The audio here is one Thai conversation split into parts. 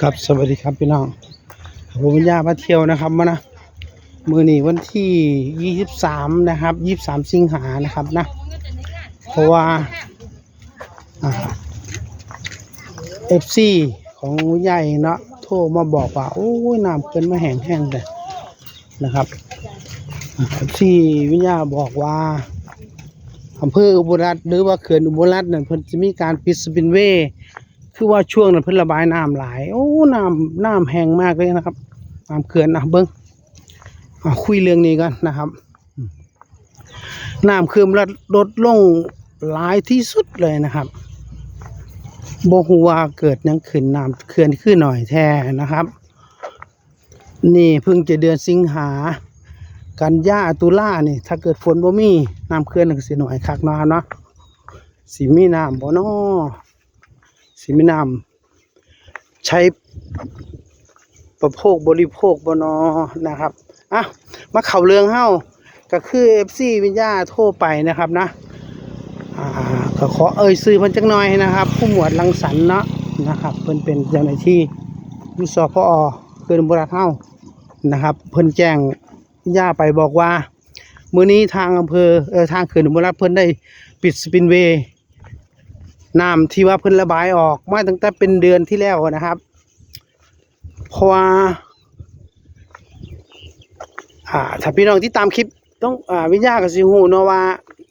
ครับสวัสดีครับพี่น้องผมปัญญามาเที่ยวนะครับมานะมือนี้วันที่ 23 นะครับ 23 สิงหานะครับนะ เพราะว่าเอฟซีของใหญ่เนาะโทรมาบอกว่า โอ้ยน้ำเกินมาแห้งแห้งเลยนะครับเอฟซีวิญญาบอกว่า อำเภออุบลรัตน์หรือว่าเขื่อนอุบลรัตน์นั่นเพิ่นจะมีการปิดสปินเวย์คือว่าช่วงนั้นเพิ่นระบายน้ำหลาย โอ้น้ำน้ำแห้งมากเลยนะครับน้ำเขื่อนนะเบิ้งคุยเรื่องนี้กันนะครับน้ำเขื่อนลดลดลงหลายที่สุดเลยนะครับบ่ฮู้ว่าเกิดยังขึ้นน้ำเขื่อนขึ้นหน่อยแท้นะครับ นี่เพิ่งจะเดือนสิงหา กันยาตุลานี่ ถ้าเกิดฝนบ่มีน้ำเขื่อนก็สิหน่อยคักเนาะเนาะสิมีน้ำบ่นอสิมีน้ำใช้ประโภคบริโภคบ่นอนะครับอะมาเข่าเรื่องเฮ้าก็คือเอฟซีวิญญาโทรไปนะครับนะอ่าก็ขอเอ่ยซื้อเพิ่นจักหน่อยนะครับ ผู้หมวดลังสรรเนาะนะครับเพิ่นเป็นเจ้าหน้าที่ยูสพอเกินบุรัเฮ้านะครับ เพิ่นแจ้ง วิญญาไปบอกว่า มื้อนี้ทางอำเภอเออทางเขื่อนอุบลรัตน์เพิ่นได้ปิดสปินเวย์น้ำที่ว่าเพิ่นระบายออกมาตั้งแต่เป็นเดือนที่แล้วนะครับ เพราะว่าอ่าถ้าพี่น้องที่ตามคลิปต้องอ่าวิญญากับสิฮู้เนาะว่า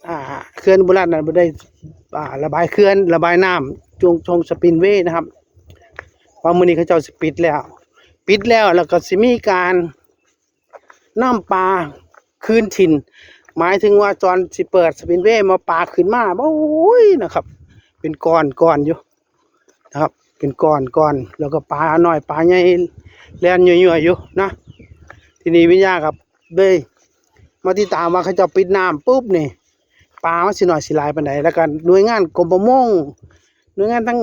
อ่าเขื่อนบุรีรัมย์นั้นได้อ่าระบายเขื่อนระบายน้ำจงชงสปินเวย์นะครับว่ามื้อนี้เขาเจ้าสิปิดแล้ว ปิดแล้วแล้วก็สิมีการ น้ำปลาคืนถิ่น หมายถึงว่าตอนสิเปิดสปินเวย์มาปลาขึ้นมาโอ้ยนะครับ เป็นก้อนก้อนอยู่นะครับ เป็นก้อนก้อนแล้วก็ปลาหน่อยปลาใหญ่แล่นยั่วๆอยู่นะ ทีนี้วิญญากับเบ้ยมาติดตามว่าเขาจะปิดน้ำปุ๊บนี่ปลามันสิหน่อยสิลายปานแล้วกันหน่วยงานกรมประมงหน่วยงานทั้ง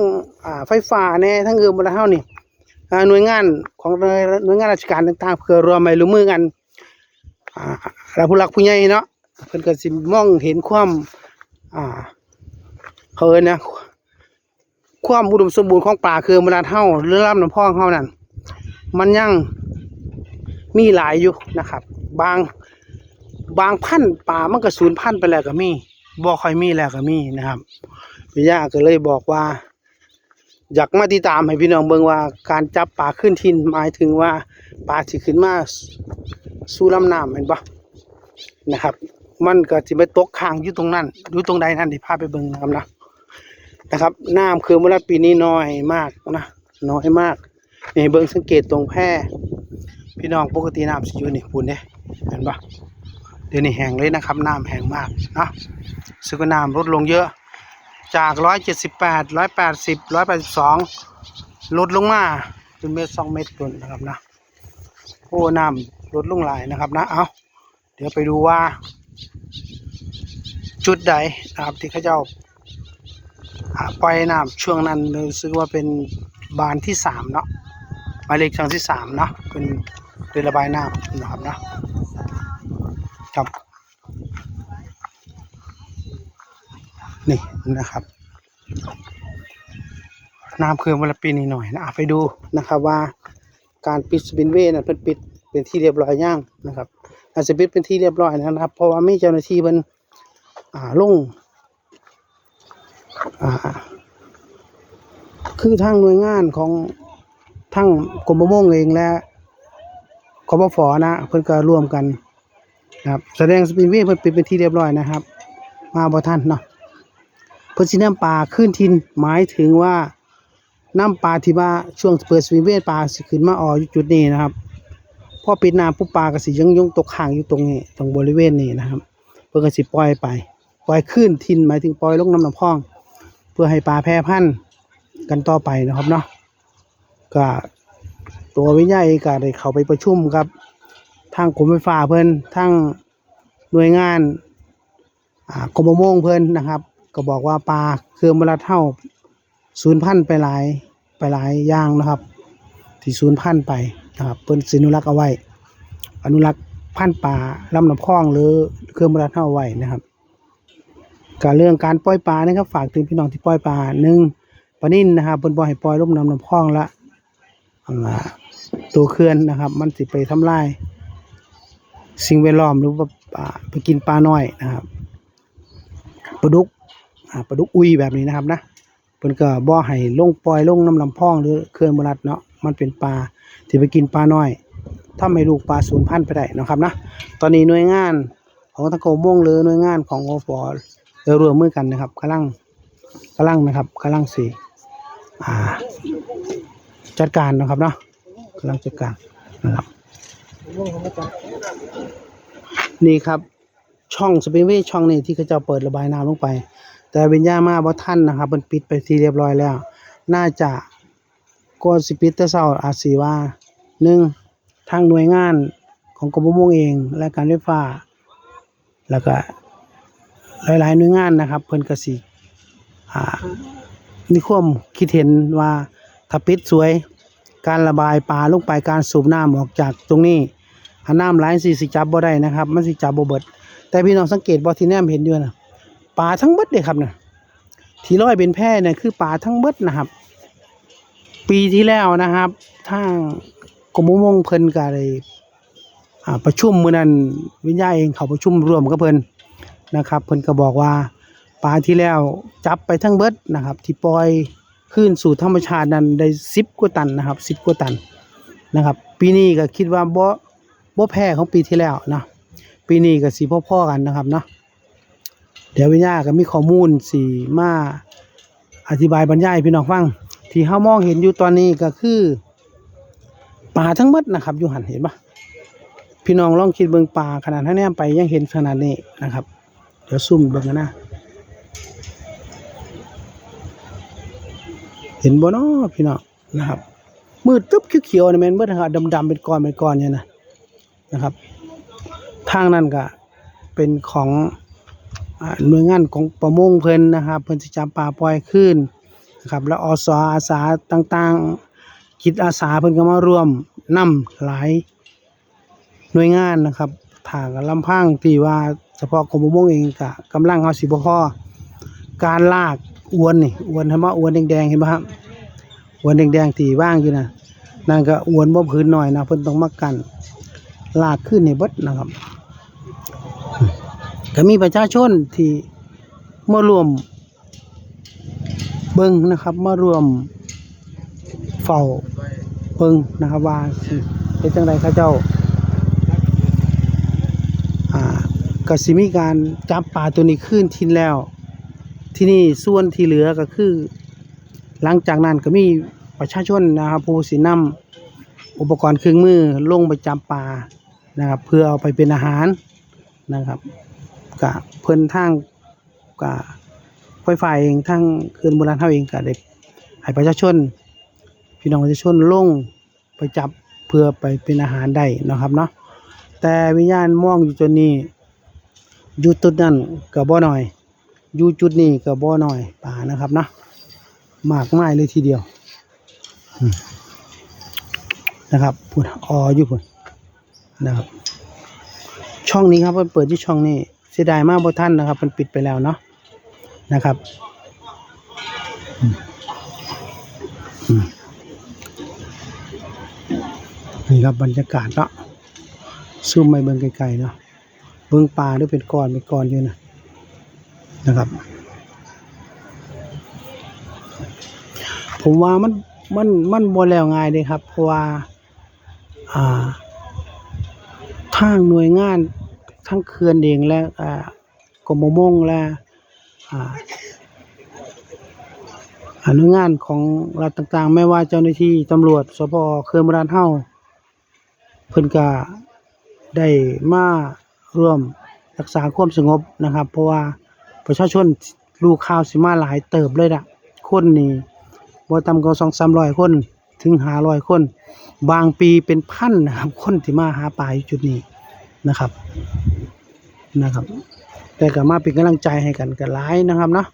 ไฟฟ้าแน่ทั้งเอือมละเฮานี่หน่วยงานของหน่วยงานราชการต่างๆเพื่อรวมไม้ร่วมมือกัน อ่าผู้หลักผู้ใหญ่เนาะเพิ่นก็สิมองเห็นความอ่าเขาเอิ้นนะความอุดมสมบูรณ์ของป่าคือเวลาเท่าหรือลำน้ำพองเท่านั้นมันยังมีหลายอยู่นะครับ บางบางพันป่ามันก็สูญพันธุ์ไปแล้วก็มีบ่ค่อยมีแล้วก็มีนะครับพี่ย่าก็เลยบอกว่า อยากมาติดตามให้พี่น้องเบิ่งว่าการจับป่าขึ้นทินหมายถึงว่าป่าสิขึ้นมาสู่ลำน้ำเห็นปะนะครับ มันก็จะไปตกค้างอยู่ตรงนั้นอยู่ตรงใดนั่นที่พาไปเบิ่งนะครับนะนะครับน้ำคือเมื่อปีนี้น้อยมากนะน้อยมากนี่เบิ่งสังเกตตรงแพร่พี่น้องปกติน้ำสิอยู่นี่ปุ่นเนี่ยเห็นปะเดี๋ยวนี้แห้งเลยนะครับน้ำแห้งมากนะซึ่งก็น้ำลดลงเยอะ จากร้อยเจ็ดสิบแปดร้อยแปดสิบร้อยแปดสิบสองลดลงมาเป็นเมตรสองเมตรตุนนะครับนะโอ้น้ำลดลงหลายนะครับนะเอาเดี๋ยวไปดูว่า จุดใดนะครับที่เขาเจ้าปล่อยน้ำช่วงนั้นรู้สึกว่าเป็นบานที่สามเนาะหมายเลขช่องที่สามเนาะเป็นเรือระบายน้ำนะครับนะครับ นี่นะครับ น้ำเคือนวันละปีนี้หน่อยนะอะไปดูนะครับว่าการปิดสปินเวย์นั้นเป็นปิดเป็นที่เรียบร้อยย่างนะครับอาจจะปิดเป็นที่เรียบร้อยนะครับ เพราะว่าไมีเจ้าหน้าที่มันอ่าลงอ่าคือทางหน่วยงานของทั้งกรมประมงเองและกบฟนะเพิ่อนก็ร่วมกันนะครับแสดงสปินเวย์เพิ่นปิดเป็นที่เรียบร้อยนะครับ มาบ่ทันเนาะ พิ่นสินำปลาขึ้นทินหมายถึงว่าน้ำปลาที่ว่าช่วงเปิดสปิเวย์ปลาสิขึ้นมาอออยู่จุดนี้นะครับพอปิดน้ำปุ๊บปลาก็สิยังยงตกค้างอยู่ตรงนี้ตรงบริเวณนี้นะครับ เพื่อก็สิปล่อยไป ปล่อยขึ้นทินหมายถึงปล่อยลงน้ำน้ำพอง เพื่อให้ปลาแพร่พันธุ์กันต่อไปนะครับเนาะก็ตัววิญญาเองก็ได้เข้าไปประชุมกับทางกรมไฟฟ้าเพิ่นทางหน่วยงานกรมประมงเพิ่นนะครับ ก็บอกว่าปลาเครือมลเท่าศูนย์พันไปหลายไปหลายอย่างนะครับ ที่ศูนย์พันไปนะครับเพิ่นสิอนุรักษ์เอาไว้ อนุรักษ์พันธุ์ป่าลำน้ำคลองหรือเครื่องบรรเท่าไว้นะครับการเรื่องการปล่อยปลานะครับฝากถึงพี่น้องที่ปล่อยปลาหนึ่งปลานิ่นนะครับเพิ่นบ่ให้ปล่อยลงน้ำลำคลองละตัวเขื่อนนะครับ มันสิไปทำลายสิ่งแวดล้อมหรือว่าอ่าไปกินปลาน้อยนะครับปลาดุก ปลาดุกอุยแบบนี้นะครับนะเพิ่นก็บ่อให้ลงปล่อยลงน้ำลำพองหรือเขื่อนบรัดเนาะมันเป็นปลาที่ไปกินปลาน้อยทำให้ลูกปลาสูญพันธุ์ไปได้นะครับนะตอนนี้หน่วยงานของทางกรมม่วงหรือหน่วยงานของอฟเร่วมมือกันนะครับกำลังกำลังนะครับกำลังสิอ่าจัดการนะครับเนาะกำลังจัดการนะครับ นี่ครับช่องสปริงเวช่องนี้ที่เขาจะเปิดระบายน้ำลงไป แต่เบญญามาบ่ท่านนะครับมันปิดไปทีเรียบร้อยแล้ว น่าจะก่อนสิปิดแต่เช้าอาจสิว่าหนึ่งทางหน่วยงานของกรมประมงเอง และการไฟฟ้า แล้วก็หลายๆหน่วยงานนะครับ เพิ่นก็สิอ่ามีความคิดเห็นว่าถ้าปิดสวยการระบายปลาลงไปการสูบน้ำออกจากตรงนี้ถ้าน้ำไหลสิสิจับบ่ได้นะครับ มันสิจับบ่เบิด แต่พี่น้องสังเกตบ่ที่แนมเห็นอยู่นะ ปลาทั้งเบิดเลยครับน่ะที่ลอยเป็นแพร่เนี่ยคือปลาทั้งเบิดนะครับ ปีที่แล้วนะครับทางกรมประมงเพิ่นก็ได้ประชุมมื้อนั้นวิญญาเองเขาประชุมร่วมกับเพิ่นนะครับ เพิ่นก็บอกว่าปลาที่แล้วจับไปทั้งเบิดนะครับ ที่ปล่อยคืนสู่ธรรมชาตินั้นได้10กว่าตันนะครับ10กว่าตันนะครับ ปีนี้ก็คิดว่าบ่บ่แพ้ของปีที่แล้วนะปีนี้ก็สิพ่อๆกันนะครับเนาะ เดี๋ยววิญญาก็มีข้อมูลสิมาอธิบายบรรยายพี่น้องฟัง ที่เฮามองเห็นอยู่ตอนนี้ก็คือป่าทั้งหมดนะครับอยู่หันเห็นปะพี่น้องลองคิดเบิ่งป่าขนาดท่าแนมไปยังเห็นขนาดนี้นะครับ เดี๋ยวซุ่มเบิ่งกันนะเห็นบ่เนาะพี่น้องนะครับมืดตึ๊บเขียวๆนี่แม่นเบิดนะครับดำๆเป็นก้อนเป็นก้อนเนี่ยนะนะครับ ทางนั้นก็เป็นของ หน่วยงานของประมงเพิ่นนะครับเพิ่นสิจับปลาปล่อยขึ้นนะครับแล้วอสอาสาต่างๆจิตอาสาเพิ่นก็มาร่วมนำหลายหน่วยงานนะครับถ้ากับลำพังที่ว่าเฉพาะกรมประมงเองก็กำลังเฮาสิบ่พอการลากอวนนี่อวนให้มาอวนแดงๆเห็นบ่ครับอวนแดงๆที่ว่างอยู่น่ะนั่นก็อวนบ่พื้นหน่อยนะเพิ่นต้องมากันลากขึ้นในเบิดนะครับ ก็มีประชาชนที่มารวมเบิ่งนะครับ มารวมเฝ้าเบิ่งนะครับว่าสิเป็นจังไดเขาเจ้าอ่าก็สิมีการจับปลาตัวนี้ขึ้นทินแล้ว ที่นี่ส่วนที่เหลือก็คือ หลังจากนั้นก็มีประชาชนนะครับผู้สินำอุปกรณ์เครื่องมือลงไปจับปลานะครับ เพื่อเอาไปเป็นอาหารนะครับ กะเพิ่นทางกะไฟฟ้าเองทางเขื่อนโบราณเฮาเองก็ได้ให้ประชาชน พี่น้องประชาชนลงไปจับเพื่อไปเป็นอาหารได้นะครับเนาะแต่วิญญาณมองอยู่จุดนี้อยู่จุดนั้นก็บ่หน้อย อยู่จุดนี้ก็บ่หน้อยป่านะครับเนาะมากมายเลยทีเดียวนะครับพุ่นอออยู่พุ่นนะครับ ช่องนี้ครับมันเปิดที่ช่องนี้ เสียดายมากบ่ท่านนะครับมันปิดไปแล้วเนาะนะครับนี่ครับบรรยากาศเนาะซูมไปเบิ่งไกลๆเนาะเบิ่งปลาด้วยเป็นก้อนเป็นก้อนอยู่นะนะครับ ผมว่ามันมันมันบ่แล้วง่ายเลยครับเพราะว่า อ่า ทางหน่วยงาน ทั้งเขื่อนเองและกรมประมงและอ่าอ่าหน่วยงานของรัฐต่างๆ ไม่ว่าเจ้าหน้าที่ตำรวจสพเขื่อนบรานเฮาเพิ่นก็ได้มาร่วมรักษาความสงบนะครับ เพราะว่าประชาชนรู้ข่าวสิมาหลายเติบเลยล่ะคนนี่บ่ต่ำกว่า2-300คนถึง500คน บางปีเป็นพันนะครับ คนที่มาหาปลาอยู่จุดนี้ นะครับนะครับ แต่ก็มาเป็นกำลังใจให้กันกันหลายนะครับเนาะ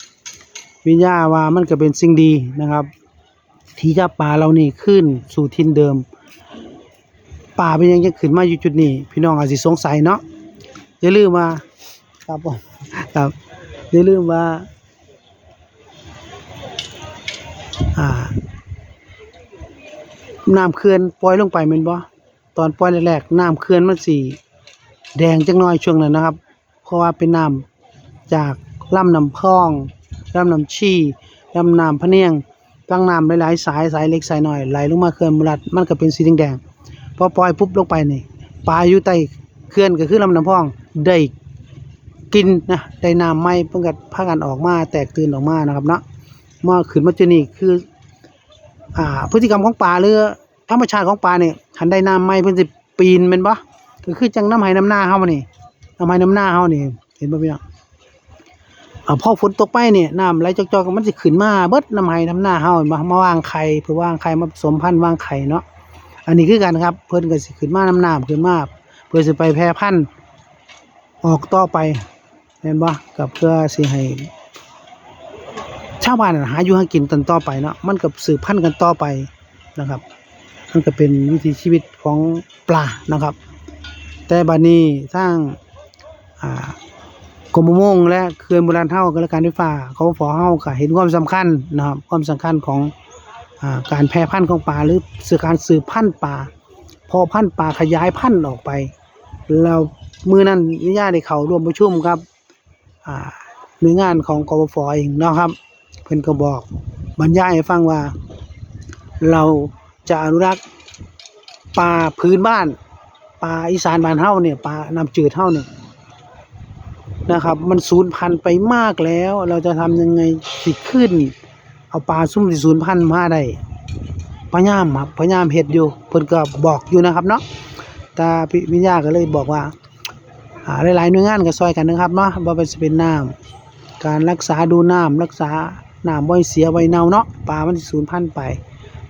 วิญญาว่ามันก็เป็นสิ่งดีนะครับ ที่จะปลาเรานี่ขึ้นสู่ทินเดิม ป่าเป็นยังจะขึ้นมาอยู่จุดนี้ พี่น้องอาจสิสงสัยเนาะอย่าลืมว่าครับผมครับอย่าลืมว่าอ่าน้ำเขื่อนปล่อยลงไปแม่นบ่ตอนปล่อยแรกๆน้ำเขื่อนมันสี แดงจังน้อยช่วงนั้นนะครับ เพราะว่าเป็นน้ำจากลำน้ำพองลำน้ำชีลำน้ำพะเนียงตั้งน้ำหลายๆสายสายเล็กสายน้อยไหลลงมาเขื่อนบุรัดมันก็เป็นสีแดงๆพอปล่อยปุ๊บลงไปนี่ปลาอยู่ใต้เขื่อนก็คือลำน้ำพองได้กินนะได้น้ำใหม่เพิ่นก็พากันออกมาแตกตื่นออกมานะครับเนาะมาขึ้นมาจุนีคือ อ่า พฤติกรรมของปลาหรือธรรมชาติของปลาเนี่ยคันได้น้ำใหม่เพิ่นสิปีนแม่นบ่ ก็คือจังน้ำไหน้ำหน้าเฮานี่น้ำไหน้ำหน้าเฮานี่ เห็นบ่พี่น้องอ่าพอฝนตกไปเนี่ยน้ำไหลจอกๆมันสิขึ้นมาเบิดน้ำไหน้ำหน้าเฮาเห็นบ่มาวางไข่เพื่อวางไข่มาผสมพันธุ์วางไข่เนาะอันนี้คือกันครับเพิ่นก็สิขึ้นมาน้ำน้ำขึ้นมาเพื่อสิไปแพร่พันธุ์ออกต่อไปเห็นบ่กับเพื่อสิให้ชาวบ้านหาอยู่หากินกันต่อไปเนาะมันก็สืบพันธุ์กันต่อไปนะครับมันก็เป็นวิถีชีวิตของปลานะครับ แต่บัดนี้ทางกรมประมงและเขื่อนโบราณเฮากับการไฟฟ้าเขาฝอเฮาก็เห็นความสำคัญนะครับความสำคัญของอการแพร่พันธุ์ของปลาหรือสื่อการสืบพันธุ์ปลาพอพันธุ์ปลาขยายพันธุ์ออกไปแล้วมือนั้นวิญญาได้เขาร่วมประชุมครับหน่วยงานของกบฟเองเนาะครับ เพิ่อนก็บอกบรรยายให้ฟังว่า เราจะอนุรักษ์ปลาพื้นบ้าน ลาอีสานบ้านเฮาเนี่ยปลาน้ำจืดเฮาเนี่ยนะครับ มันสูญพันธุ์ไปมากแล้ว เราจะทำยังไงสิขึ้น เอาปลาซุ่มที่สูญพันธุ์มาได้พยายามครับพยายามเฮ็ดอยู่เพิ่นก็บอกอยู่นะครับเนาะตาพิวิญญาก็เลยบอกว่าอ่าหลายๆหน่วยงานก็ซอยกันนะครับเนาะบ่ว่าจะเป็นน้ำการรักษาดูน้ำรักษาน้ำบ่ให้เสียไว้เน่าเนาะปลามันสิสูญพันธุ์ไป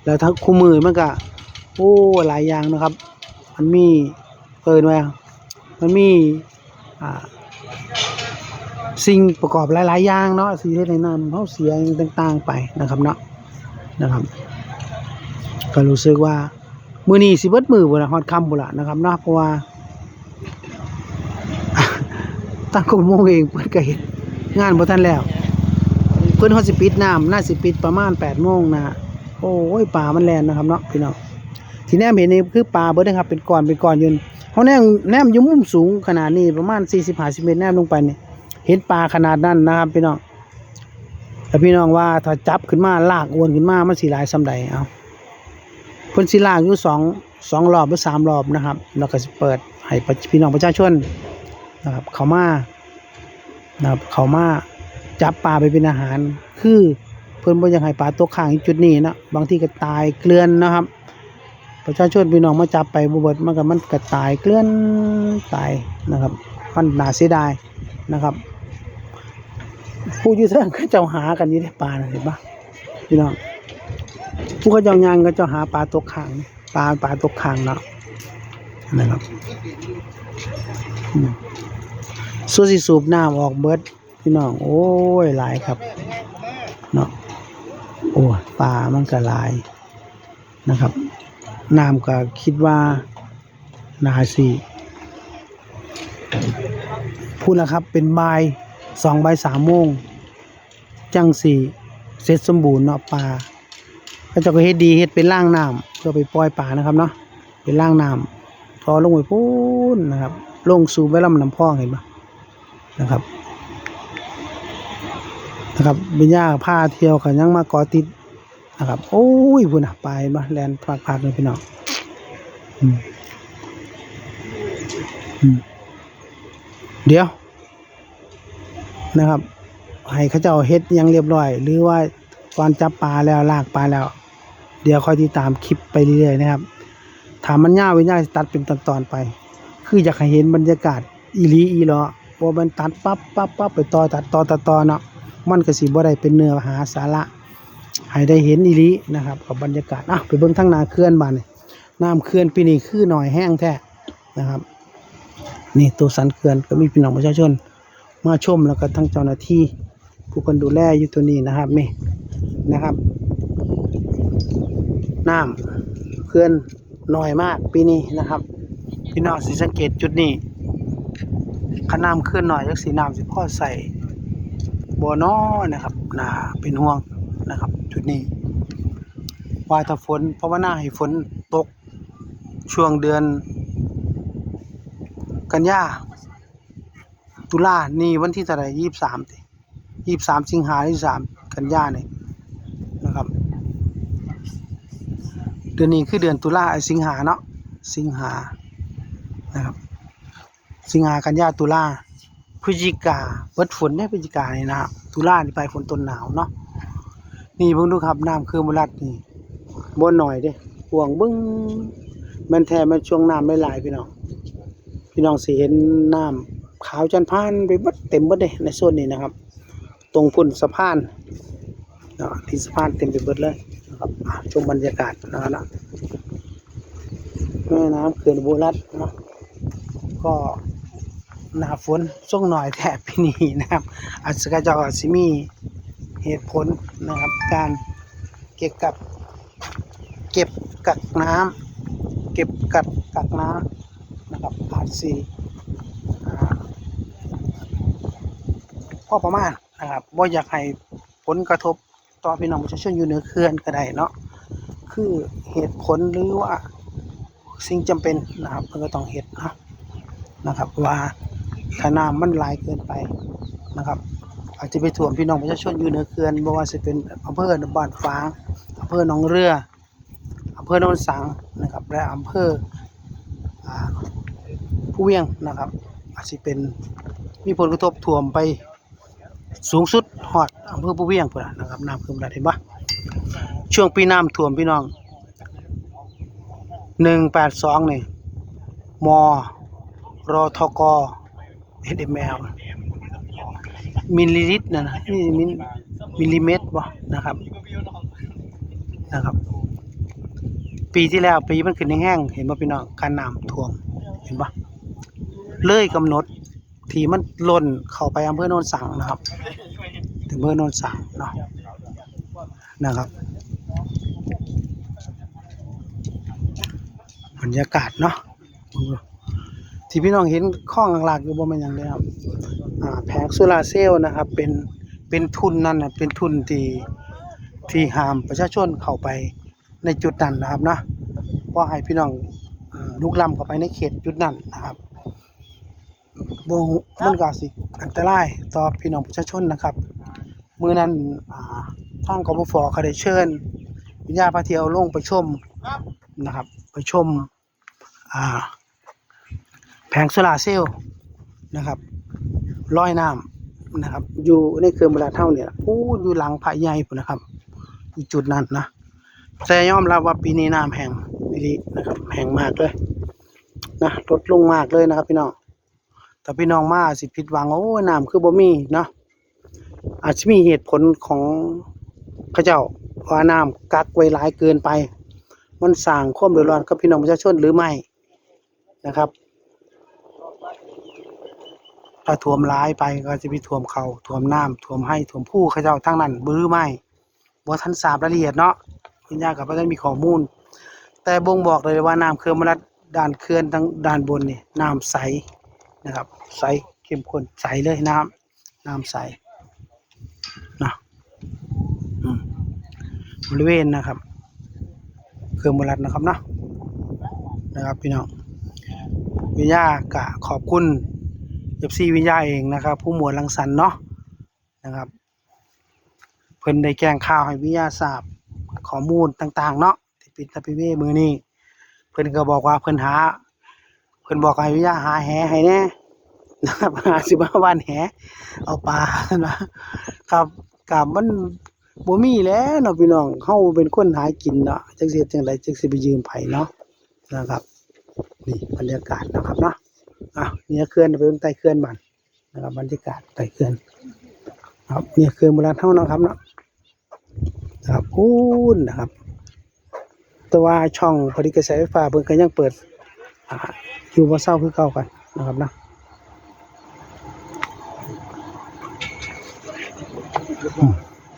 แล้วทั้งคู่มือมันก็โอ้หลายอย่างนะครับ มันมี เกินไว้มันมีอ่าสิ่งประกอบหลาย ๆ อย่างเนาะสิ่งที่ในน้ำเขาเสียต่าง ๆ ไปนะครับเนาะนะครับก็รู้สึกว่ามือนี้สิเบิดมือบ่ล่ะฮอดคำบ่ล่ะนะครับเนาะเพราะว่าตั้งกรมโมงเองเพิ่นก็เฮ็ดงานบ่ทันแล้ว เพิ่นเขาสิปิดน้ำน่าสิปิดประมาณ8โมงนะโอ้ยปลามันแลนนะครับเนาะพี่น้องที่แนมเห็นนี่คือปลาเบิดนะครับเป็นก้อนเป็นก้อนยู่ เฮาแนมแนมอยู่มุมสูงขนาดนี้ประมาณ40-50เมตรแนมลงไปนี่เห็นปลาขนาดนั้นนะครับพี่น้องแต่พี่น้องว่าถ้าจับขึ้นมาลากอวนขึ้นมามันสิหลายซำใดเอาเพิ่นสิลากอยู่สองสองรอบหรือสามรอบนะครับแล้วก็สิเปิดให้พี่น้องประชาชนนะครับเขามานะครับเขามาจับปลาไปเป็นอาหาร คือเพิ่อนบ่อยากให้ปลาตกค้างอยู่จุดนี้นะบางทีก็ตายเกลื่อนนะครับ ประชาชนพี่น้องมาจับไปบ่เบิดมันก็มันก็ตายเกลื่อนตายนะครับ มันน่าเสียดายนะครับ ผู้ยู่เทิงเขาเจ้าหากันยู่ในป่าเห็นปะพี่น้องผู้เขาเจ้ายางก็จ้าหาปลาตกค้างปลาปลาตกค้างเนาะนะครับสู้สิสูบน้ำออกเบิดพี่น้องโอ้ยหลายครับเนาะโอ้ปลามันก็หลายนะครับ น้ำก็คิดว่านาสีพูดแล้วครับเป็นบ่ายสองบ่ายสามโมงจังสี่เสร็จสมบูรณ์เนาะปลาก็จะก็เฮ็ดดีเฮ็ดเป็นล่างน้ำเพื่อไปปล่อยปลานะครับเนาะเป็นล่างน้ำพอลงไปพูนนะครับ ลงสู่แม่ลำน้ำพองเห็นปะนะครับ นะครับบิญญาพาเที่ยวกันยังมาเกอติด นะครับ โอ้ยพุ่นน่ะไปมาแลนพักพักเลยพี่น้องเดี๋ยว นะครับ ให้เขาเจ้าเฮ็ดยังเรียบร้อย หรือว่าก่อนจับปลาแล้วลากปลาแล้ว เดี๋ยวค่อยติดตามคลิปไปเรื่อยๆนะครับถามมันยาววิญญาณตัดเป็นตอนๆไป คืออยากให้เห็นบรรยากาศอีลีอีหลอว่ามันตัดปั๊บปั๊บปั๊บไปต่อตัดต่อตัดต่อเนาะมันก็สิบ่ได้เป็นเนื้อหาสาระ ให้ได้เห็นอีลีนะครับกับบรรยากาศอะไปเบิ่งทางนาเขื่อนบานนี่น้ำเขื่อนปีนี้คือหน่อยแห้งแท้นะครับ นี่ตัวสันเขื่อนก็มีพี่น้องประชาชน มาชมแล้วก็ทั้งเจ้าหน้าที่ผู้คนดูแลอยู่ตัวนี้นะครับนี่นะครับ น้ำเขื่อนหน้อยมากปีนี้นะครับ พี่น้องสิสังเกตจุดนี้ขน้ำขึ้นหน่อยจักสีน้ำสิพ่อใส่บ่น้อนะครับน่าเป็นห่วง นะครับ จุดนี้ว่าถ้าฝนภาวนาให้ฝนตกช่วงเดือน กันยาตุลานี่วันที่เท่าไหร่ยี่สิบสามยี่สิบสามสิงหายี่สามกันยาเนี่ยนะครับ เดือนนี้คือเดือนตุลาไอ้สิงหาเนาะสิงหานะครับ สิงหากันยาตุลาพฤศจิกาเบิดฝนได้พฤศจิกาเนี่ยนะครับตุลานี่ไปฝนต้นหนาวเนาะ นี่เบิ่งดูครับน้ำคือมรัดนี่บ่หน่อยเด้ห่วงเบึ้งแมันแท้มันช่วงน้ำไม่หลายพี่น้องพี่น้องสิเห็นน้ำขาวจันพานไปบดเต็มบดเลยในโซนนี้นะครับ ตรงพุ่นสะพานที่สะพานเต็มไปบดเลยนะครับชมบรรยากาศนะครับนะแม่น้ำเขื่อนบุรัตนะก็หน้าฝนส่วงหน่อยแถบปีนี้นะครับอาจจะก็จอาจสิมี เหตุผลนะครับ การเก็บกับเก็บกักน้ำเก็บกักกักน้ำนะครับอาจสีพ่อประมาณนะครับว่าอยากให้ผลกระทบต่อพี่น้องประชาชนอยู่เหนือเขื่อนก็ได้เนาะคือเหตุผลหรือว่าสิ่งจำเป็นนะครับมันก็ต้องเหตุนะนะครับว่าถ้าน้ำมันไหลายเกินไปนะครับ อาจจะไปท่วมพี่น้องประชาชนอยู่เหนือเขื่อนบ่ว่าจะเป็นอำเภอบ้านฝางอำเภอหนองเรืออำเภอโนนสังนะครับและอำเภอผู้เวียงนะครับ อาจจะเป็นมีผลกระทบท่วมไปสูงสุดฮอดอำเภอผู้เวียงพุ่นนะนะครับน้ำขึ้นมาเห็นปะช่วงปีน้ำท่วมพี่น้องหนึ่งแปดสองนี่มรอทกเอสเอ็มแอล มิลลิลิตรนะนะนี่มิลมิลลิเมตรบ่นะครับ นะครับ ปีที่แล้วปีมันขึ้นแห้งๆเห็นบ่พี่น้องการน้ำท่วมเห็นปะเลยกำหนดที่มันล้นเข้าไปอำเภอโนนสังนะครับ ถึงอำเภอโนนสังเนาะนะครับ บรรยากาศเนาะ ที่พี่น้องเห็นข้องหลักๆอยู่บ่แม่นหยังเลยครับแผงโซลาเซลล์นะครับ เป็นเป็นทุนนั่นนะเป็นทุนที่ที่ห้ามประชาชนเข้าไปในจุดนั้นนะครับนะเพราะให้พี่น้องลุกล้ำเข้าไปในเขตจุดนั้นนะครับบ่มันก็สิอันตรายต่อพี่น้องประชาชนนะครับมือนั้นอ่าทางกบฟเขาได้เชิญวิญญาพาเที่ยวลงไปชมนะครับ ไปชมอ่า ผงโซลาเซลล์นะครับลอยน้ำนะครับ อยู่ในเขื่อนบรรเท่าเนี่ยอู้อยู่หลังพระใหญ่พุ่นนะครับ อยู่จุดนั้นนะแต่ยอมรับว่าปีนี้น้ำแห้งอีนะครับแห้งมากเลยนะลดลงมากเลยนะครับ พี่น้องแต่พี่น้องมาสิผิดหวังโอ้ยน้ำคือบ่มีเนาะอาจจะมีเหตุผลของเขาเจ้าว่าน้ำกักไว้หลายเกินไป มันสร้างความเดือดร้อนกับพี่น้องประชาชนหรือไม่นะครับ ถ้าท่วมร้ายไปก็จะไปท่วมเขาท่วมน้ำท่วมให้ท่วมผู้เขาเจ้าทั้งนั้นบื้อไม่บ่ทันทราบรายละเอียดเนาะคุณย่ากับบ่ได้มีข้อมูล แต่บ่งบอกเลยว่าน้ำเขื่อนมรัดด้านเขื่อนทางด้านบนนี่น้ำใสนะครับ ใสเข้มข้นใสเลยน้ำน้ำใสนะบริเวณนะครับเขื่อนมรัดนะครับเนาะนะครับพี่น้องวิญญากะขอบคุณ ฟซีวิญญาเองนะครับ ผู้หมวดลังสันเนาะนะครับ เพิ่นได้แจ้งข่าวให้วิญญาทราบข้อมูลต่างๆ เนาะที่ปิดตะพิเวมือนี้เพิ่นก็บอกว่าเพิ่นหา เพิ่นบอกให้วิญญาหาแหให้แน่นะครับหาสิบห้าวันแหเอาปลานะครับกับมันบ่มีแล้วเนาะพี่น้องเฮาเป็นคนหากินเนาะจักสิจังไดจักสิไปยืมไผเนาะนะครับ นี่บรรยากาศนะครับเนาะ อะเนี่ยเขื่อนไปใต้เขื่อนบ้านนะครับบรรยากาศใต้เขื่อนครับเนี่ยเขื่อนโบราณเท่านะครับเนาะครับพูนนะครับ แต่ว่าช่องผลิตกระแสไฟฟ้าเพิ่นก็ยังเปิดอ่าอยู่บ่เศร้าคือเก่ากันนะครับนะอืม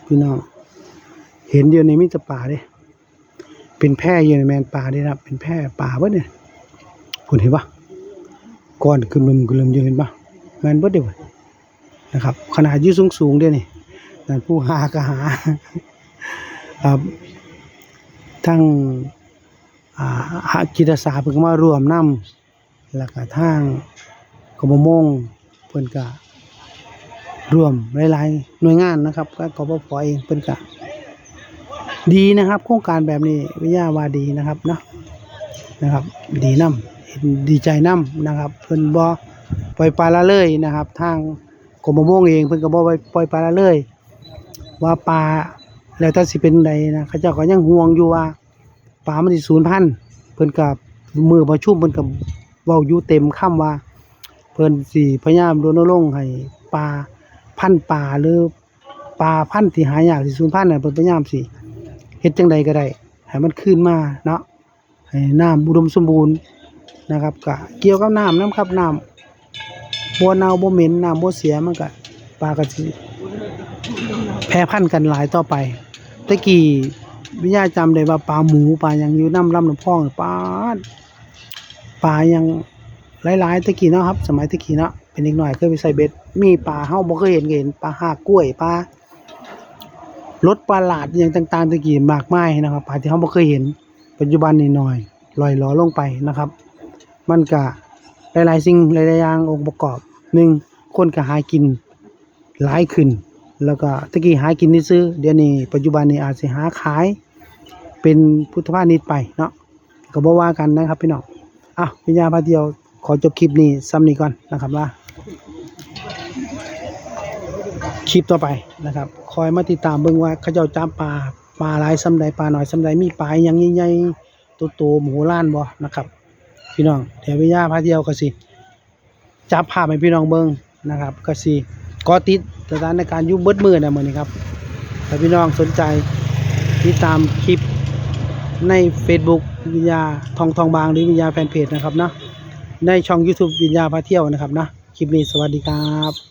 พี่น้องเห็นเดียวในมีแต่ป่าเด้เป็นแพร่ยู่ในแมนป่าเด้นะครับ เป็นแพร่ป่าเบิดเนี่ยคุณเห็นปะ ก้อนกึมลึมกึมลึมอยู่เห็นปะแมนเบิดเดียวนะครับ ขนาดยุ่สูงสูงๆเด้วนี่นั่นผู้หาก็หาครับทั้งอาหาจิตาสาเพิ่นมารวมนํแล้วก็ทางกบมงเพิ่นก็รวมหลายๆหน่วยงานนะครับก็กบพเองเพิ่นก็ดีนะครับ โครงการแบบนี้วิทยาว่าดีนะครับเนาะนะครับ ดีนํ ดีใจนํนะครับ เพิ่นบ่ปล่อยปละละเลยนะครับ ทางกรมประมงเองเพิ่นก็บ่ปล่อยปละละเลย ว่าปลาแล้วถ้าสิเป็นใดนะเขาเจ้าก็ยังห่วงอยู่ว่าปลามันสิสูญพันธุ์เพิ่นกับมือประชุมเพิ่นกับเว้าอยู่เต็มคำว่า เพิ่นสิพยายามรณรงค์ให้ปลาพันธุ์ปลาหรือปลาพันธุ์ที่หายากที่สูญพันธุ์น่ะเพิ่นพยายามสิเฮ็ดจังใดก็ได้ให้มันคืนมาเนาะให้น้ำอุดมสมบูรณ์ นะครับก็เกี่ยวกับน้ำนํครับน้ำบ่เน่าบ่เหม็นน้ำบ่เสียมันก็ปลาก็สิแพร่พันธุ์กันหลายต่อไปตะกี้วิญญาจำได้ว่าปลาหมูปลายังอยู่น้ำลำน้ำพองปลาปลายังหลายๆตะกี้เนาะครับ สมัยตะกี้เนาะเป็นเด็กหน่อยเคยไปใส่เบ็ด มีปลาเฮาบ่เคยเห็นเห็นปลาหากล้วยปลารถปลาหลาดอย่างต่างๆตะกี้มากมายนะครับปลาที่เฮาบ่เคยเห็นปัจจุบันนี่หน้อยลอยหลอลงไปนะครับ มันก็หลายๆสิ่งหลายๆอย่างองค์ประกอบหนึ่งคนก็หากินหลายขึ้น แล้วก็ตะกี้หากินที่ซื้อเดี๋ยวนี้ปัจจุบันนี้อาจสิหาขาย เป็นพุทธพาณิชย์ไปเนาะก็บ่ว่ากันนะครับพี่น้องอะวิญญาณพาเดียวขอจบคลิปนี้ซ้ำนี้ก่อนนะครับว่าคลิปต่อไปนะครับ คอยมาติดตามเบิ่งว่าเขาเจ้าจับปลาปลาหลายซ้ำใดปลาหน้อยซ้ำใดมีปลาอหยังใหญ่ๆโตหมูล้านบ่นะครับ พี่น้องเดี๋ยววิญญาณพาเดียวก็สิจับภาพให้พี่น้องเบิ่งนะครับ ก็สิกอติดสถานการณ์ยุบเบิดมือนะมือนี้ครับถ้าพี่น้องสนใจติดตามคลิปใน Facebook วิญญาทองทองบางหรือวิญญาแฟนเพจนะครับเนาะในช่อง YouTube วิญญาพาเที่ยวนะครับนะคลิปนี้สวัสดีครับ